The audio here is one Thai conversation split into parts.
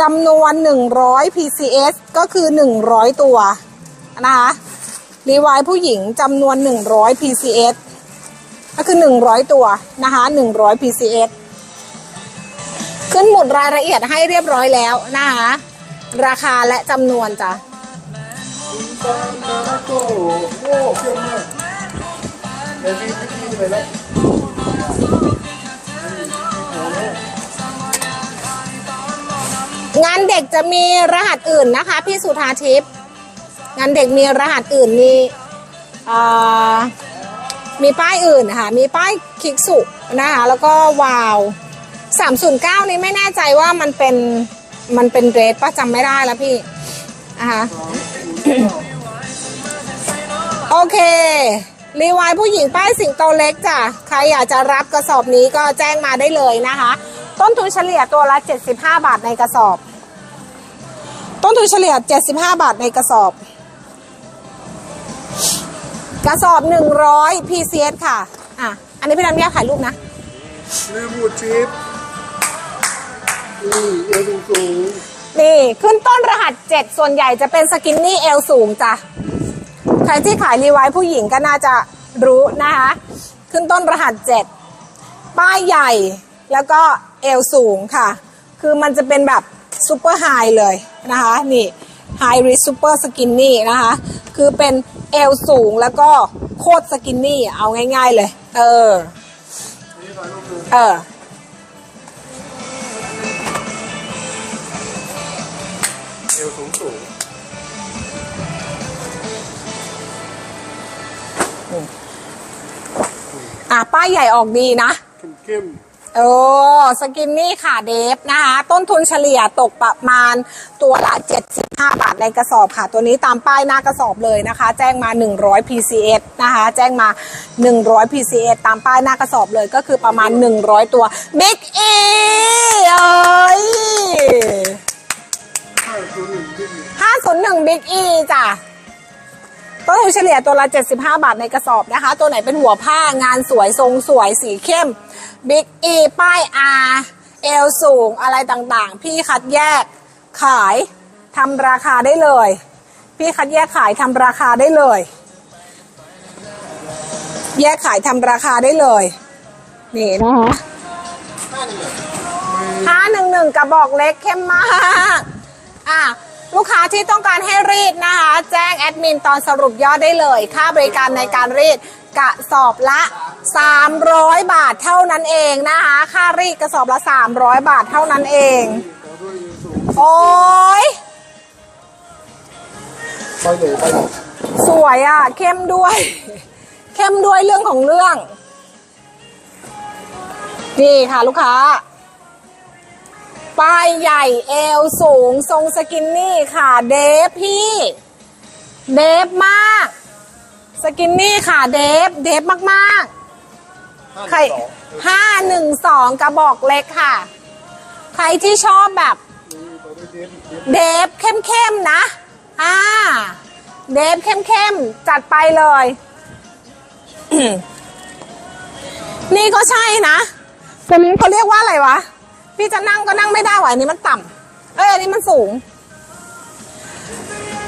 จำนวน 100 PCS ก็คือ 100 ตัวนะคะรีวายผู้หญิงจำนวน 100 PCS ก็คือ 100 ตัวนะคะ100 PCS ขึ้นหมุดรายละเอียดให้เรียบร้อยแล้วนะคะราคาและจำนวนจ้ะโต้โอ้เข้มมากเดี๋ยวพี่พี่ไปแล้ว งานเด็กจะมีรหัสอื่นนะคะ พี่สุธาทิพย์งานเด็กมีรหัสอื่นมีมีป้ายอื่นค่ะ มีป้ายคลิกสุนะคะ แล้วก็วาว309นี้ไม่แน่ใจว่ามันเป็นมันเป็นเรทป้าจำไม่ได้แล้วพี่นะคะโอเค รีวายผู้หญิงป้ายสิงโตเล็กจ้ะ ใครอยากจะรับกระสอบนี้ก็แจ้งมาได้เลยนะคะ ต้นทุนเฉลี่ยตัวละ 75 บาทในกระสอบ ต้นทุนเฉลี่ย 75 บาทในกระสอบ กระสอบ 100 PCS ค่ะ อะ อันนี้พี่นันแยกถ่ายรูปนะลืมหมูชิปนี่เอวสูงนี่ ขึ้นต้นรหัส 7 ส่วนใหญ่จะเป็นสกินนี่เอลสูงจ้ะ ใครที่ขายรีไวซ์ผู้หญิงก็น่าจะรู้นะคะ ขึ้นต้นรหัส 7 ป้ายใหญ่แล้วก็เอลสูงค่ะ คือมันจะเป็นแบบ ซูเปอร์ไฮเลยนะคะนี่ไฮริซูเปอร์สกินนี่นะคะคือเป็นเอลสูงแล้วก็โคตรสกินนี่เอาง่ายๆเลย เออนี่ถ่ายรูปเลยเออเอวสูงสูงอะป้ายใหญ่ออกดีนะเข้มเข้ม โอ้สกินนี่ค่ะเดฟนะคะ ต้นทุนเฉลี่ยตกประมาณตัวละ 75 บาทในกระสอบค่ะ ตัวนี้ตามป้ายหน้ากระสอบเลยนะคะ แจ้งมา 100 PCS นะคะ แจ้งมา 100 PCS ตามป้ายหน้ากระสอบเลยก็คือประมาณ 100 ตัว Big E เอ้ยห้าตัวหนึ่งที่มี501 Big E จ้ะ ต้นทุนเฉลี่ยตัวละ 75 บาทในกระสอบนะคะ ตัวไหนเป็นหัวผ้างานสวยทรงสวยสีเข้ม Big E ป้าย R เอลสูงอะไรต่างๆ พี่คัดแยกขายทำราคาได้เลย พี่คัดแยกขายทำราคาได้เลย แยกขายทำราคาได้เลย นี่นะคะห้าหนึ่งหนึ่งกระบอกเล็กเข้มมาก อะ ลูกค้าที่ต้องการให้รีดนะคะ แจ้งแอดมินตอนสรุปยอดได้เลย ค่าบริการในการรีดกระสอบละ 300 บาทเท่านั้นเองนะคะ ค่ารีดกระสอบละ 300 บาทเท่านั้นเอง โอ้ยไปเลยไปเลยสวยอะ เข้มด้วย เข้มด้วยเรื่องของเรื่อง นี่ค่ะลูกค้า ป้ายใหญ่เอวสูงทรงสกินนี่ค่ะ เดฟพี่ เดฟมาก สกินนี่ค่ะ เดฟเดฟมากๆ ใครห้าหนึ่งสองกระบอกเล็กค่ะ ใครที่ชอบแบบนี่ต่อด้วยเดฟเดฟเดฟเข้มๆนะ อ่า เดฟเข้มๆ จัดไปเลย นี่ก็ใช่นะตัวนี้เขาเรียกว่าอะไรวะ พี่จะนั่งก็นั่งไม่ได้ว่ะอันนี้มันต่ำเอ้ยอันนี้มันสูง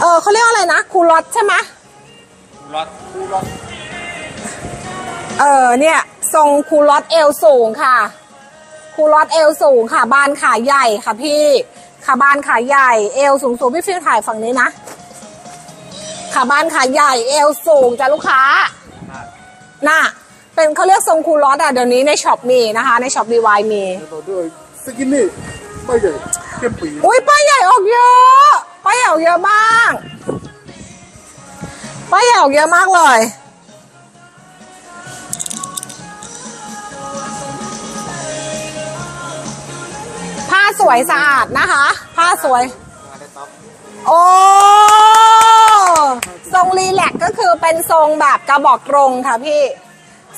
เออเขาเรียกว่าอะไรนะคูลอตใช่ไหมรัดคูรัดเออเนี่ยทรงคูลอตเอวสูงค่ะ คูลอตเอวสูงค่ะ บานขาใหญ่ค่ะพี่ขาบานขาใหญ่เอวสูงสูงพี่ฟิลถ่ายฝั่งนี้นะขาบานขาใหญ่เอวสูงจ้ะลูกค้าน่ะเป็นเขาเรียกทรงคูลอตอะเดี๋ยวนี้ในช็อปมีนะคะ ในช็อปดีวายมีต่อด้วย สกินนี่ปเลยเข้มปีอุ้ยป้ายใหญ่ออกเยอะป้ายใหญ่ออกเยอะมากป้ายใหญ่ออกเยอะมากเลยผ้าสวยสะอาดนะคะ ผ้าสวย โอ้ทรงรีแลกก็คือเป็นทรงแบบกระบอกตรงค่ะพี่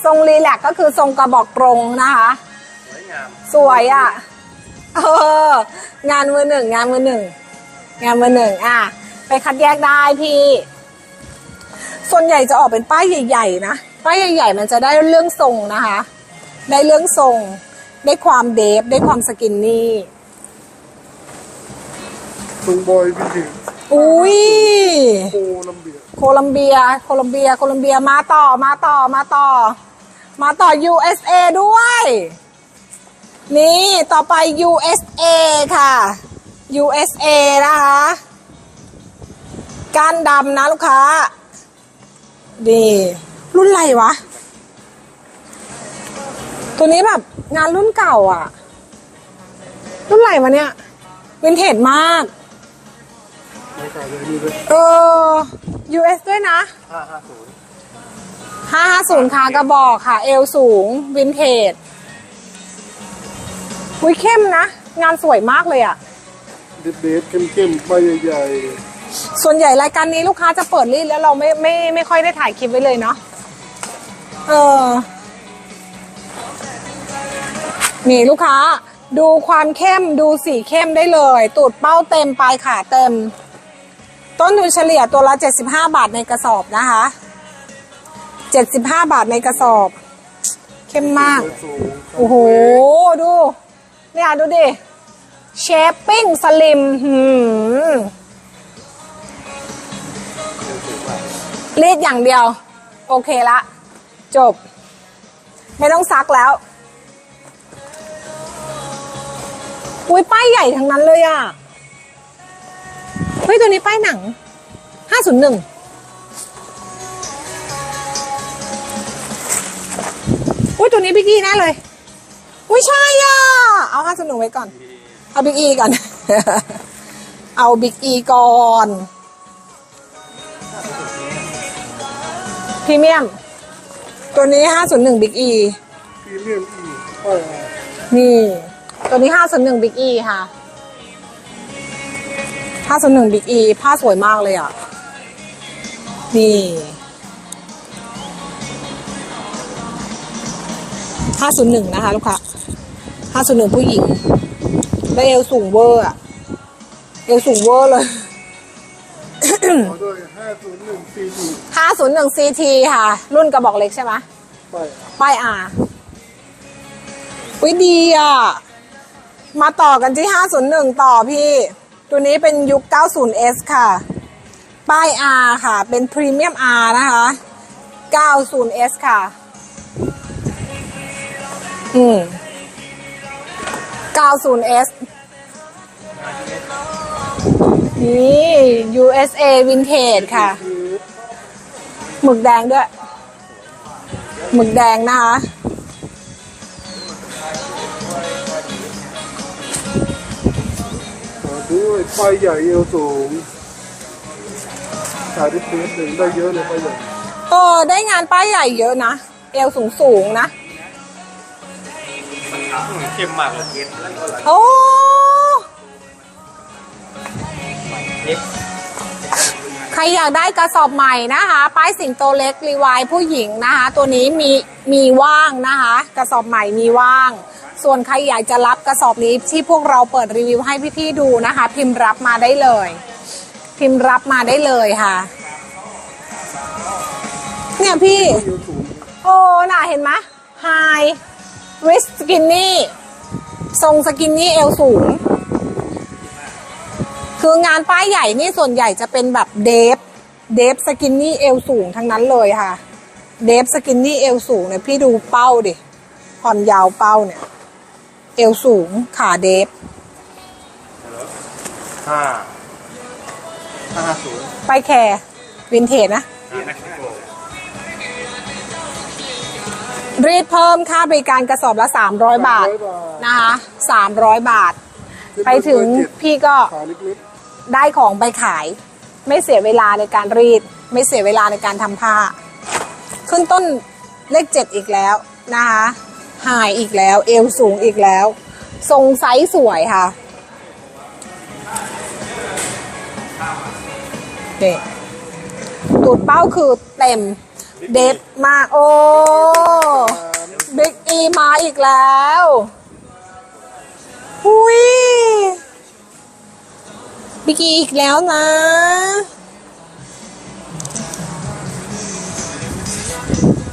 ทรงรีแลกก็คือทรงกระบอกตรงนะคะ สวยงาม สวยอะ เอองานมือหนึ่งงานมือหนึ่งงานมือหนึ่งอะไปคัดแยกได้พี่ ส่วนใหญ่จะออกเป็นป้ายใหญ่ ๆ นะป้ายใหญ่ ๆ มันจะได้เรื่องทรงนะคะ ได้เรื่องทรง ได้ความเดฟได้ความสกินนี่ทรงบอยวินเทจอุ้ยโคลัมเบียโคลัมเบีย โคลัมเบีย โคลัมเบียมาต่อมาต่อมาต่อ มาต่อ USA ด้วย นี่ต่อไป USA ค่ะ USA นะคะก้านดำนะลูกค้าดีรุ่นอะไรวะ ตัวนี้แบบงานรุ่นเก่าอะ รุ่นอะไรวะเนี่ยวินเทจมากไม่ขายเลยนี่เลยเออ US ด้วยนะห้าห้าศูนย์550ค่ะกระบอกค่ะ เอวสูงวินเทจ อุ้ยเข้มนะ งานสวยมากเลยอะเด็ดเด็ดเข้มเข้มๆใบใหญ่ส่วนใหญ่รายการนี้ลูกค้าจะเปิดรีดแล้วเราไม่ไม่ไม่ค่อยได้ถ่ายคลิปไว้เลยเนาะเออนี่ลูกค้าดูความเข้มดูสีเข้มได้เลย ตูดเป้าเต็มปลายขาเต็ม ต้นทุนเฉลี่ยตัวละ 75 บาทในกระสอบนะคะ 75 บาทในกระสอบ เข้มมากๆสูงโอ้โห ดู เนี่ยดูดิเชฟปิ้งสลิมหืมรีดอย่างเดียว โอเคละ จบ ไม่ต้องซักแล้ว อุ้ยป้ายใหญ่ทั้งนั้นเลยอะ เฮ้ย ตัวนี้ป้ายหนัง501อุ้ยตัวนี้บิ๊กกี้แน่เลย อุ้ยใช่อะ เอาห้าสนุกไว้ก่อน เอาบิ๊กอีก่อน เอาบิ๊กอีก่อนพรีเมียม ตัวนี้ห้าศูนย์หนึ่งบิ๊กอีพรีเมียมอีป้ายอานี่ ตัวนี้ห้าศูนย์หนึ่งบิ๊กอีค่ะห้าศูนย์หนึ่งบิ๊กอีผ้าสวยมากเลยอะ นี่ ห้าศูนย์หนึ่งนะคะลูกค้าห้าศูนย์หนึ่งผู้หญิงได้เอวสูงเวอร์อะเอวสูงเวอร์เลยขอด้วยห้าศูนย์หนึ่งซีดีห้าศูนย์หนึ่งซีทีค่ะ รุ่นกระบอกเล็กใช่ไหมป้ายป้ายอาวิดีอะ มาต่อกันที่ 501 ต่อพี่ ตัวนี้เป็นยุค 90S ค่ะ ป้าย R ค่ะ เป็นพรีเมียม R นะคะ 90S ค่ะ อืม 90S นี่ USA Vintage ค่ะคือหมึกแดงด้วย หมึกแดงนะคะขอด้วยป้ายใหญ่เอวสูงขายได้เพจหนึ่งได้เยอะเลยป้ายใหญ่ เออได้งานป้ายใหญ่เยอะนะ เอวสูงสูงๆนะ เข้มมากเลยเกมโอ้ใครอยากได้กระสอบใหม่นะคะ ป้ายสิงโตเล็กรีวายผู้หญิงนะคะ ตัวนี้มีมีว่างนะคะ กระสอบใหม่มีว่าง ส่วนใครอยากจะรับกระสอบนี้ที่พวกเราเปิดรีวิวให้พี่ๆดูนะคะ พิมพ์รับมาได้เลย พิมพ์รับมาได้เลยค่ะ เนี่ยพี่เอวสูงโอ้น่ะเห็นไหมไฮ ริสสกินนี่ทรงสกินนี่เอวสูง คืองานป้ายใหญ่นี่ส่วนใหญ่จะเป็นแบบเดฟ เดฟสกินนี่เอวสูงทั้งนั้นเลยค่ะ เดฟสกินนี่เอวสูงเนี่ยพี่ดูเป้าดิผ่อนยาวเป้าเนี่ย เอวสูงขาเดฟห้าห้าห้าศูนย์ไปแคร์วินเทจนะ รีดเพิ่มค่าบริการกระสอบละ 300 บาท300บาทนะคะ300 บาท ไปถึงพี่ก็ขาเล็กได้ของไปขาย ไม่เสียเวลาในการรีด ไม่เสียเวลาในการทำผ้า ขึ้นต้นเลขเจ็ดอีกแล้วนะคะหายอีกแล้ว เอวสูงอีกแล้ว ทรงไซส์สวยค่ะนี่ตูดเป้าคือเต็ม เด็ดมาก โอ้บิ๊กอีมาอีกแล้วหุยบิ๊กอีอีกแล้วนะๆ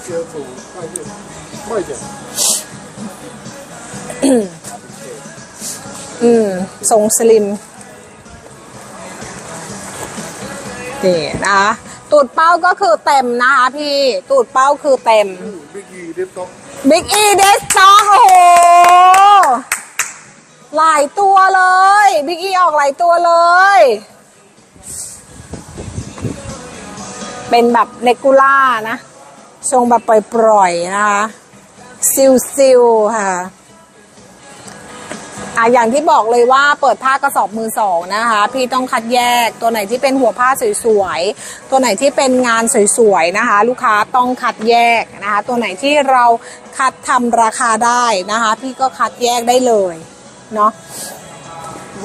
เอวสูงป้ายใหญ่ไม่ใหญ่อืมทรงสลิมนี่นะ ตูดเป้าก็คือเต็มนะคะพี่ ตูดเป้าคือเต็ม บิ๊กอีเด็บต็อกบิ๊กอีเดสต็อกโอ้โห หลายตัวเลย บิ๊กอีออกหลายตัวเลย เป็นแบบเลกูล่านะ ทรงแบบปล่อยๆนะคะ ซิลซิลๆค่ะ อะอย่างที่บอกเลยว่าเปิดผ้ากระสอบมือสองนะคะ พี่ต้องคัดแยกตัวไหนที่เป็นหัวผ้าสวยๆ ตัวไหนที่เป็นงานสวยๆนะคะ ลูกค้าต้องคัดแยกนะคะ ตัวไหนที่เราคัดทำราคาได้นะคะ พี่ก็คัดแยกได้เลยเนาะ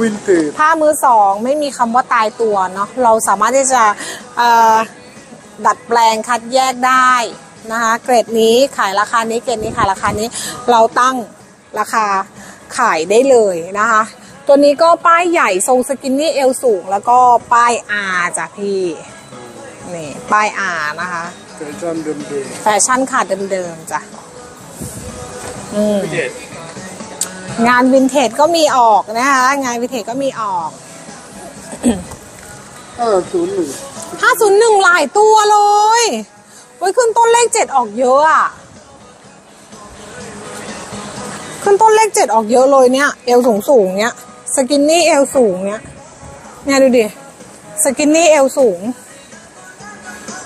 วินเทจผ้ามือสองไม่มีคำว่าตายตัวเนาะเราสามารถที่จะเอ่อดัดแปลงคัดแยกได้นะคะ เกรดนี้ขายราคานี้เกรดนี้ขายราคานี้เราตั้งราคา ขายได้เลยนะคะ ตัวนี้ก็ป้ายใหญ่ทรงสกินนี่เอวสูง แล้วก็ป้ายอาจ้ะพี่นี่ป้ายอานะคะแฟชั่นเดิมแฟชั่นค่ะเดิมๆจ้ะอืมเด็ดงานวินเทจก็มีออกนะคะ งานวินเทจก็มีออกๆห้าศูนย์หนึ่ง501หลายตัวเลยไว้ยขึ้นต้นเลขเจ็ดออกเยอะอะ ขึ้นต้นเลขเจ็ดออกเยอะเลยเนี่ย เอวสูงสูงๆเนี่ยสกินนี่เอวสูงเนี่ยเนี่ยดูดิสกินนี่เอวสูง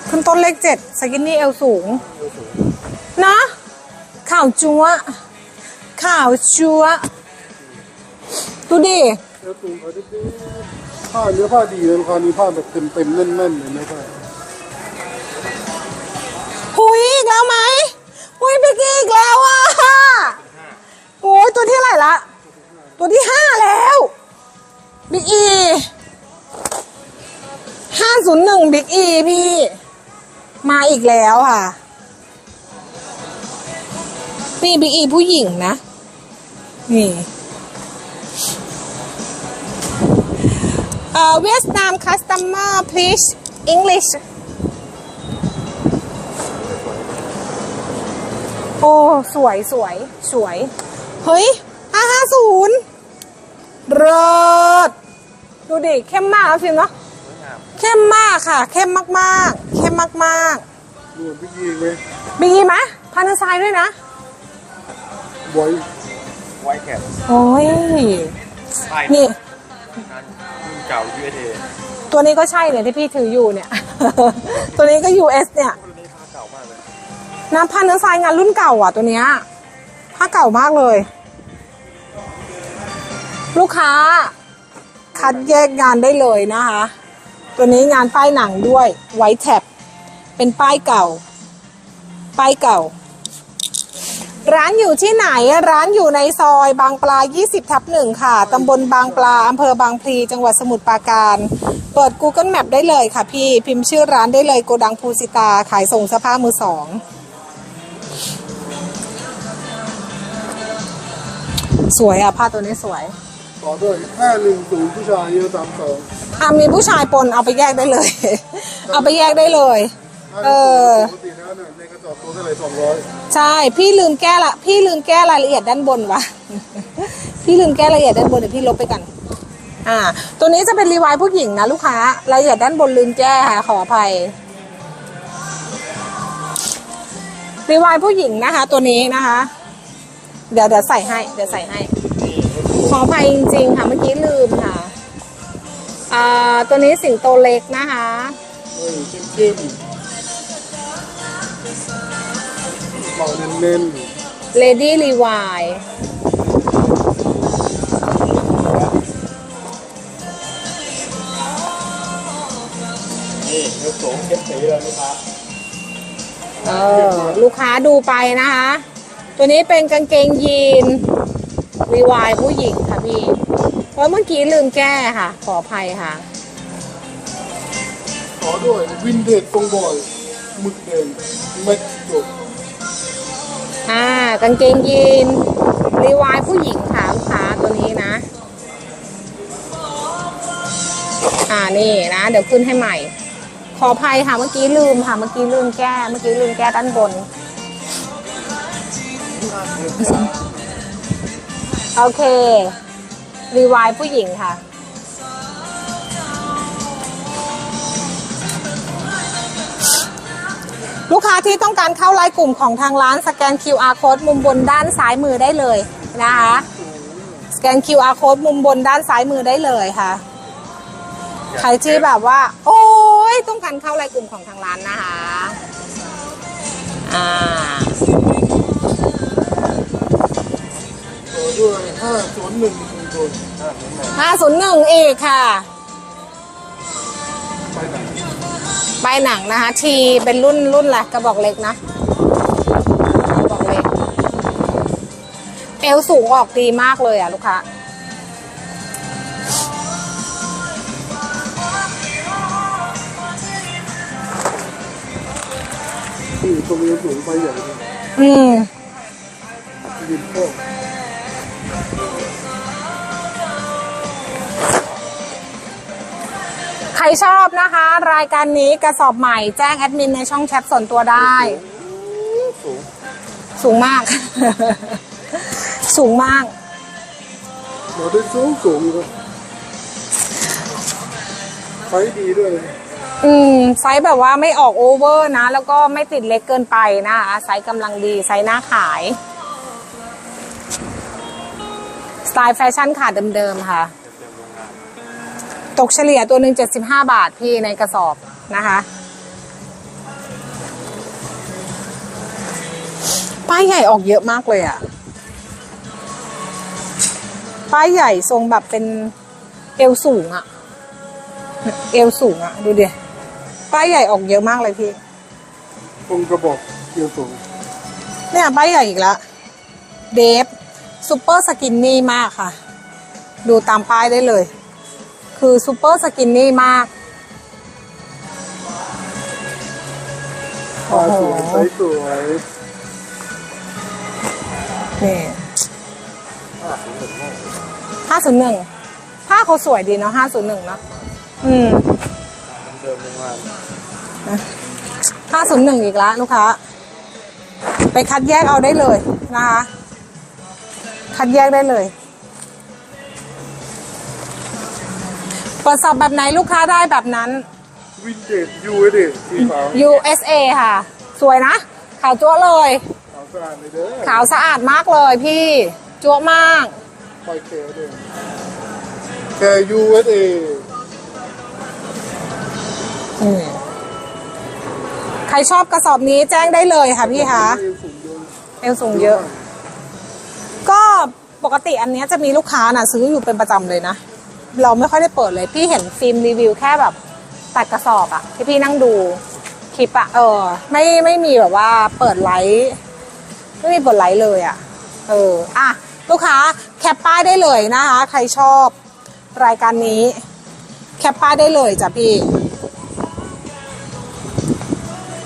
ขึ้นต้นเลขเจ็ดสกินนี่เอวสูง นะข่าวจัวข่าวจัวดูดิเอลสูงเขาได้ดีผ้าเนื้อผ้าดีเลยราคานี้ผ้าแบบเต็มเต็มๆแน่นๆเลยนะผ้าหุยอีกแล้วไหมหุยพี่กี้อีกแล้วอะ โอ้ยตัวที่เท่าไหร่ละ ตัวที่ห้าแล้วบิ๊กอีห้าศูนย์หนึ่งบิ๊กอีพี่ มาอีกแล้วค่ะ นี่บิ๊กอีผู้หญิงนะ นี่เอ่อเวียดนาม customer please English โอ้ สวยสวยสวย เฮ้ยห้าห้าศูนย์เริศดูดิ เข้มมากแล้วฟิล์มเนาะเข้มมากค่ะ เข้มมากๆ เข้มมากรวมบิ๊กอีไหมๆบีไหมพันธุ์ทรายด้วยนะ ไว้ไวท์แคทโอ้ยป้ายนี่นั้นรุ่นเก่า USA ตัวนี้ก็ใช่เนี่ยที่พี่ถืออยู่เนี่ย ตัวนี้ก็ US เนี่ย รุ่นนี้ผ้าเก่ามากเลย น้ำพันธุ์เนื้อทรายงานรุ่นเก่าอะตัวเนี้ย ผ้าเก่ามากเลย ลูกค้า คัดแยกงานได้เลยนะคะ ตัวนี้งานป้ายหนังด้วยไวท์แท็บเป็นป้ายเก่า ป้ายเก่า ร้านอยู่ที่ไหน ร้านอยู่ในซอยบางปลา 20 ทับหนึ่งค่ะ ตำบลบางปลา อำเภอบางพลี จังหวัดสมุทรปราการ เปิด Google Map ได้เลยค่ะพี่ พิมพ์ชื่อร้านได้เลยโกดังภูสิตา ขายส่งเสื้อผ้ามือสอง สวยอะผ้าตัวนี้สวยต่อด้วยห้าหนึ่งศูนย์ผู้ชายเอลสามสองอะมีผู้ชายปนเอาไปแยกได้เลย เอาไปแยกได้เลย เออ ปกติแล้วเนี่ยในกระสอบตัวเท่าไหร่สองร้อยใช่ พี่ลืมแก้ละ พี่ลืมแก้รายละเอียดด้านบนวะ พี่ลืมแก้รายละเอียดด้านบนเดี๋ยวพี่ลบไปกัน อ่า ตัวนี้จะเป็นรีวายผู้หญิงนะลูกค้ารายละเอียดด้านบนลืมแก้ค่ะขออภัย รีวายผู้หญิงนะคะ ตัวนี้นะคะ เดี๋ยวเดี๋ยวใส่ให้ เดี๋ยวใส่ให้ ขออภัยจริงๆค่ะ เมื่อกี้ลืมค่ะอ่าตัวนี้สิงโตเล็กนะคะเออเข้มๆเบาเน้น Lady Levi นี่เอวสูงเข้มสีเลยลูกค้าเออ ลูกค้าดูไปนะคะ ตัวนี้เป็นกางเกงยีนรีวายผู้หญิงค่ะพี่ เพราะเมื่อกี้ลืมแก้ค่ะ ขออภัยค่ะๆต่อด้วยวินเทจตรงบอยหมึกแดงเม็ดจบอ่ากางเกงยีนรีวายผู้หญิงค่ะลูกค้าตัวนี้นะ อ่านี่นะ เดี๋ยวขึ้นให้ใหม่ ขออภัยค่ะเมื่อกี้ลืมค่ะ เมื่อกี้ลืมแก้ เมื่อกี้ลืมแก้ด้านบน โอเค รีวายผู้หญิงค่ะ ลูกค้าที่ต้องการเข้าไลน์กลุ่มของทางร้านสแกน QR code มุมบนด้านซ้ายมือได้เลยนะคะ สแกน QR code มุมบนด้านซ้ายมือได้เลยค่ะ ใครที่แบบว่า โอ้ยต้องการเข้าไลน์กลุ่มของทางร้านนะคะ อ่า ด้วยห้าศูนย์หนึ่งคุณคน501 อีกค่ะ ไปไหนใบหนังนะคะ ทีเป็นรุ่นรุ่นอะไรกระบอกเล็กนะกระบอกเล็กเอวสูงออกดีมากเลยอะ ลูกค้าที่ตรงนี้สูงไปใหญ่เลยอืม ยืนโค้ง รชอบนะคะ รายการนี้กระสอบใหม่แจ้งแอดมินในช่องแชทส่วนตัวได้ สูงสูงมาก สูงมากเราได้สูงสูงเลยไฟดีด้วยเลยอืมไซส์แบบว่าไม่ออกโอเวอร์นะ แล้วก็ไม่ติดเล็กเกินไปนะคะไซส์กำลังดีไซส์หน้าขาย สไตล์แฟชั่นค่ะเดิมๆค่ะ ตกเฉลี่ยตัวหนึ่ง75 บาทพี่ในกระสอบนะคะ ป้ายใหญ่ออกเยอะมากเลยอะป้ายใหญ่ทรงแบบเป็นเอวสูงอะเอวสูงอะดูดิป้ายใหญ่ออกเยอะมากเลยพี่ตรงกระบอกเดียวสูงเนี่ยป้ายใหญ่อีกแล้วเดฟซูเปอร์สกินนี่มากค่ะ ดูตามป้ายได้เลย คือซูเปอร์สกินนี่มาก โอ้ตาโหสวยไซส์สวยนี่ห้าศูนย์หนึ่งผ้าเขาสวยดีเนาะห้าศูนย์หนึ่งเนาะ อืมเดิมโรงงานห้าศูนย์หนึ่งอีกแล้วลูกค้า ไปคัดแยกเอาได้เลยนะคะ คัดแยกได้เลย เปิดสอบแบบไหนลูกค้าได้แบบนั้น วินเทจยูเอเดสีขาว USA ค่ะ สวยนะ ขาวจั๊วะเลย ขาวสะอาดเลยเด้อขาวสะอาดมากเลยพี่จั๊วะมากไฟแคร์ด้วยแคร์ยูเอสเออืมใครชอบกระสอบนี้แจ้งได้เลยค่ะพี่คะสูงเยอะเอวสูงเยอะ ก็ปกติอันเนี้ยจะมีลูกค้าน่ะซื้ออยู่เป็นประจำเลยนะ เราไม่ค่อยได้เปิดเลย พี่เห็นฟิล์มรีวิวแค่แบบตัดกระสอบอะที่พี่นั่งดูคลิปอะเออ ไม่ไม่มีแบบว่าเปิดไลท์ไม่มีเปิดไลท์เลยอะเอออะลูกค้าแคปป้ายได้เลยนะคะ ใครชอบรายการนี้ แคปป้ายได้เลยจ้ะพี่